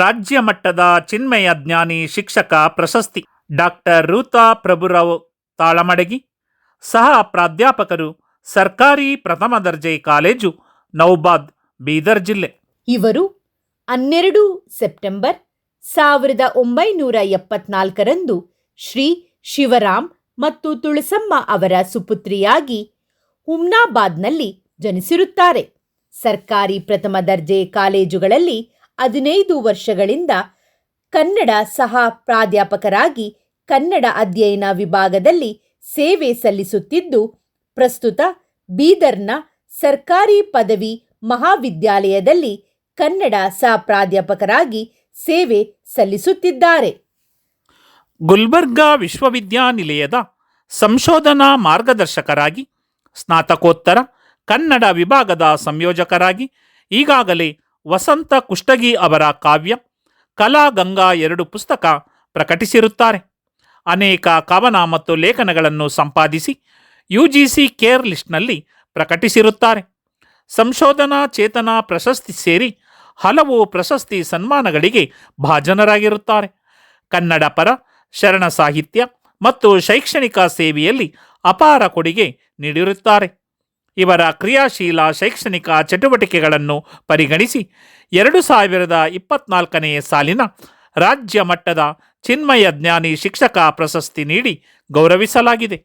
ರಾಜ್ಯ ಮಟ್ಟದ ಚಿನ್ಮಯ ಜ್ಞಾನಿ ಶಿಕ್ಷಕ ಪ್ರಶಸ್ತಿ. ಡಾಕ್ಟರ್ ರೂತಾ ಪ್ರಭುರಾವ್ ತಾಳಮಡಗಿ, ಸಹ ಪ್ರಾಧ್ಯಾಪಕರು, ಸರ್ಕಾರಿ ಪ್ರಥಮ ದರ್ಜೆ ಕಾಲೇಜು, ನೌಬಾದ್, ಬೀದರ್ ಜಿಲ್ಲೆ. ಇವರು ಹನ್ನೆರಡು ಸೆಪ್ಟೆಂಬರ್ ಸಾವಿರದ ಒಂಬೈನೂರ ಎಪ್ಪತ್ನಾಲ್ಕರಂದು ಶ್ರೀ ಶಿವರಾಮ್ ಮತ್ತು ತುಳಸಮ್ಮ ಅವರ ಸುಪುತ್ರಿಯಾಗಿ ಹುಮ್ನಾಬಾದ್ನಲ್ಲಿ ಜನಿಸಿರುತ್ತಾರೆ. ಸರ್ಕಾರಿ ಪ್ರಥಮ ದರ್ಜೆ ಕಾಲೇಜುಗಳಲ್ಲಿ ಹದಿನೈದು ವರ್ಷಗಳಿಂದ ಕನ್ನಡ ಸಹ ಪ್ರಾಧ್ಯಾಪಕರಾಗಿ ಕನ್ನಡ ಅಧ್ಯಯನ ವಿಭಾಗದಲ್ಲಿ ಸೇವೆ ಸಲ್ಲಿಸುತ್ತಿದ್ದು, ಪ್ರಸ್ತುತ ಬೀದರ್ನ ಸರ್ಕಾರಿ ಪದವಿ ಮಹಾವಿದ್ಯಾಲಯದಲ್ಲಿ ಕನ್ನಡ ಸಹ ಪ್ರಾಧ್ಯಾಪಕರಾಗಿ ಸೇವೆ ಸಲ್ಲಿಸುತ್ತಿದ್ದಾರೆ. ಗುಲ್ಬರ್ಗಾ ವಿಶ್ವವಿದ್ಯಾನಿಲಯದ ಸಂಶೋಧನಾ ಮಾರ್ಗದರ್ಶಕರಾಗಿ, ಸ್ನಾತಕೋತ್ತರ ಕನ್ನಡ ವಿಭಾಗದ ಸಂಯೋಜಕರಾಗಿ, ಈಗಾಗಲೇ ವಸಂತ ಕುಷ್ಟಗಿ ಅವರ ಕಾವ್ಯ, ಕಲಾ ಗಂಗಾ ಎರಡು ಪುಸ್ತಕ ಪ್ರಕಟಿಸಿರುತ್ತಾರೆ. ಅನೇಕ ಕವನ ಮತ್ತು ಲೇಖನಗಳನ್ನು ಸಂಪಾದಿಸಿ ಯು ಜಿ ಸಿ ಕೇರ್ ಲಿಸ್ಟ್ನಲ್ಲಿ ಪ್ರಕಟಿಸಿರುತ್ತಾರೆ. ಸಂಶೋಧನಾ ಚೇತನ ಪ್ರಶಸ್ತಿ ಸೇರಿ ಹಲವು ಪ್ರಶಸ್ತಿ ಸನ್ಮಾನಗಳಿಗೆ ಭಾಜನರಾಗಿರುತ್ತಾರೆ. ಕನ್ನಡ ಪರ ಶರಣ ಸಾಹಿತ್ಯ ಮತ್ತು ಶೈಕ್ಷಣಿಕ ಸೇವೆಯಲ್ಲಿ ಅಪಾರ ಕೊಡುಗೆ ನೀಡಿರುತ್ತಾರೆ. ಇವರ ಕ್ರಿಯಾಶೀಲ ಶೈಕ್ಷಣಿಕ ಚಟುವಟಿಕೆಗಳನ್ನು ಪರಿಗಣಿಸಿ ಎರಡು ಸಾವಿರದ ಇಪ್ಪತ್ನಾಲ್ಕನೆಯ ಸಾಲಿನ ರಾಜ್ಯ ಮಟ್ಟದ ಚಿನ್ಮಯ ಜ್ಞಾನಿ ಶಿಕ್ಷಕ ಪ್ರಶಸ್ತಿ ನೀಡಿ ಗೌರವಿಸಲಾಗಿದೆ.